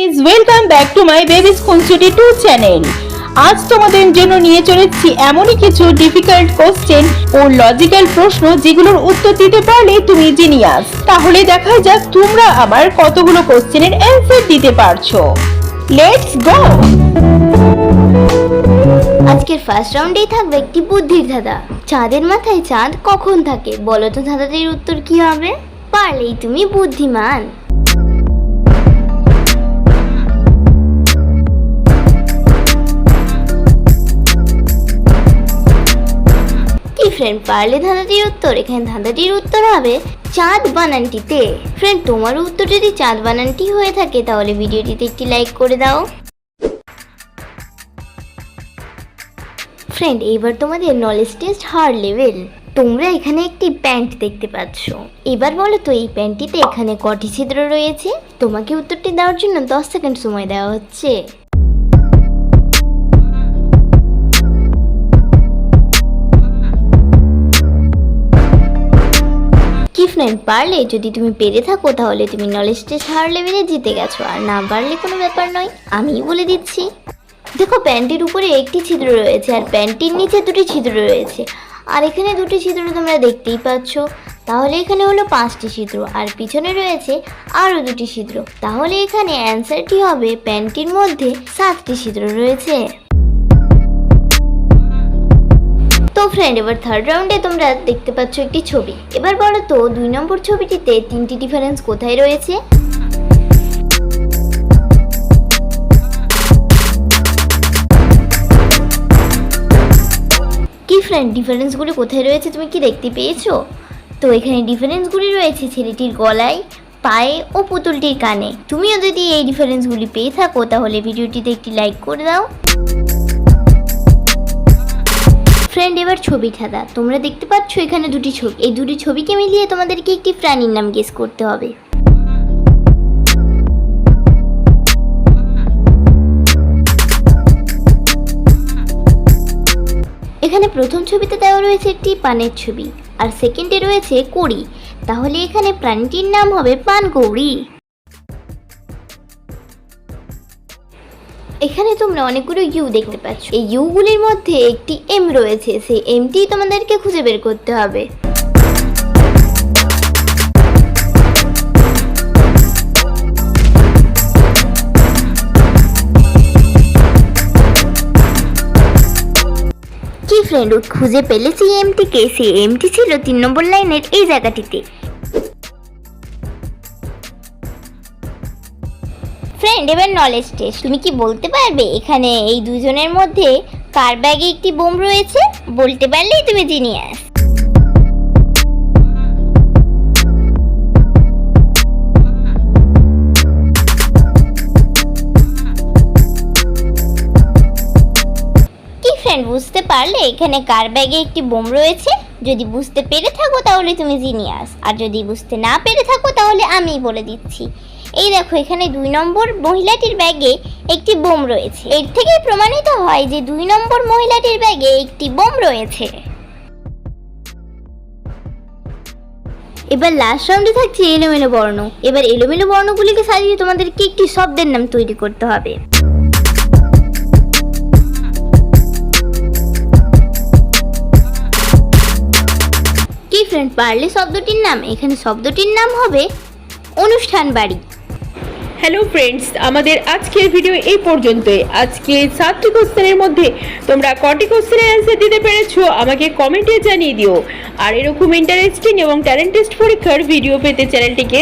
Guys welcome back to my baby খুনসুটি টু channel আজ তোমাদের জন্য নিয়ে চলেছি এমনই কিছু ডিফিকাল্ট কোশ্চেন ও লজিক্যাল প্রশ্ন যেগুলোর উত্তর দিতে পারলে তুমি জিনিয়াস তাহলে দেখা যাক তোমরা আমার কতগুলো কোশ্চেনের অ্যান্সার দিতে পারছ। লেটস গো আজকের ফার্স্ট রাউন্ডেই থাকবে একটি বুদ্ধির ধাঁধা। চাঁদের মাথায় চাঁদ কখন থাকে? বলো তো ধাঁধাটির উত্তর কি হবে? পারলেই তুমি বুদ্ধিমান। ফ্রেন্ড পারলে ধাঁধাটির উত্তর। এখানে ধাঁধাটির উত্তর হবে চাঁদ বানানটিতে। ফ্রেন্ড তোমার উত্তর যদি চাঁদ বানানটি হয়ে থাকে, তাহলে ভিডিওটিতে একটি লাইক করে দাও। ফ্রেন্ড এইবার তোমাদের নলেজ টেস্ট হার লেভেল তোমরা এখানে একটি প্যান্ট দেখতে পাচ্ছ। এবার বলো তো, এই প্যান্টটিতে এখানে কটি ছিদ্র রয়েছে? তোমাকে উত্তরটি দেওয়ার জন্য দশ সেকেন্ড সময় দেওয়া হচ্ছে। ফ্রেন্ড পারলে যদি তুমি পেরে থাকো, তাহলে তুমি নলেজ টেস্ট হার লেভেলে জিতে গেছো। আর না পারলে কোনো ব্যাপার নয়, আমিই বলে দিচ্ছি। দেখো, প্যান্টের উপরে একটি ছিদ্র রয়েছে, আর প্যান্টির নিচে দুটি ছিদ্র রয়েছে। আর এখানে দুটি ছিদ্র তোমরা দেখতেই পাচ্ছ। তাহলে এখানে হলো পাঁচটি ছিদ্র, আর পিছনে রয়েছে আরও দুটি ছিদ্র। তাহলে এখানে অ্যান্সারটি হবে প্যান্টির মধ্যে সাতটি ছিদ্র রয়েছে। ফ্রেন্ড এবার থার্ড রাউন্ডে তোমরা দেখতে পাচ্ছ একটি ছবি। এবার বলো তো, দুই নম্বর ছবিটিতে তিনটি ডিফারেন্স কোথায় রয়েছে? কি ফ্রেন্ড ডিফারেন্সগুলি কোথায় রয়েছে তুমি কি দেখতে পেয়েছ? তো এখানে ডিফারেন্সগুলি রয়েছে ছেলেটির গলায়, পায়ে ও পুতুলটির কানে। তুমিও যদি এই ডিফারেন্সগুলি পেয়ে থাকো, তাহলে ভিডিওটিতে একটি লাইক করে দাও। ফ্রেন্ড এবার ছবি ঠাদা তোমরা দেখতে পাচ্ছ এখানে দুটি ছবি। এই দুটি ছবিকে মিলিয়ে তোমাদেরকে একটি প্রাণীর নাম গেস করতে হবে। এখানে প্রথম ছবিতে দেওয়া রয়েছে একটি পানের ছবি, আর সেকেন্ডে রয়েছে কড়ি। তাহলে এখানে প্রাণীটির নাম হবে পানকৌড়ি। এখানে তোমরা অনেকগুলো ইউ দেখতে পাচ্ছ। এই ইউগুলির মধ্যে একটি এম রয়েছে। সেই এমটি তোমাদেরকে খুঁজে বের করতে হবে। ফ্রেন্ড খুঁজে পেলে সেই এমটিকে সেই এমটি ছিল তিন নম্বর লাইনের এই জায়গাটিতে। ফ্রেন্ড এবার নলেজ টেস্ট তুমি কি বলতে পারবে? এখানে এই দুজনের মধ্যে কার ব্যাগে একটি বোম রয়েছে? বলতে পারলেই তুমি জিনিয়াস ফ্রেন্ড বুঝতে পারলে এখানে কার ব্যাগে একটি বোম রয়েছে? যদি বুঝতে পেরে থাকো তাহলে তুমি জিনিয়াস আর যদি বুঝতে না পেরে থাকো তাহলে আমি বলে দিচ্ছি। এই দেখো, এখানে দুই নম্বর মহিলাটির ব্যাগে একটি বোম রয়েছে। এর থেকে প্রমাণিত হয় যে দুই নম্বর মহিলাটির ব্যাগে একটি বোম রয়েছে। এবার লাস্ট রাউন্ডে থাকছে এলোমেলো বর্ণ। এবার এলোমেলো বর্ণগুলিকে সাজিয়ে তোমাদেরকে একটি শব্দের নাম তৈরি করতে হবে। কি ফ্রেন্ড পারলে শব্দটির নাম। এখানে শব্দটির নাম হবে অনুষ্ঠান বাড়ি। হ্যালো ফ্রেন্ডস আমাদের আজকের ভিডিও এই পর্যন্তই। আজকে সাতটি কোশ্চেনের মধ্যে তোমরা কটি কোশ্চেনের অ্যান্সার দিতে পেরেছ, আমাকে কমেন্টে জানিয়ে দিও। আর এরকম ইন্টারেস্টিং এবং ট্যালেন্টেস্ট পরীক্ষার ভিডিও পেতে চ্যানেলটিকে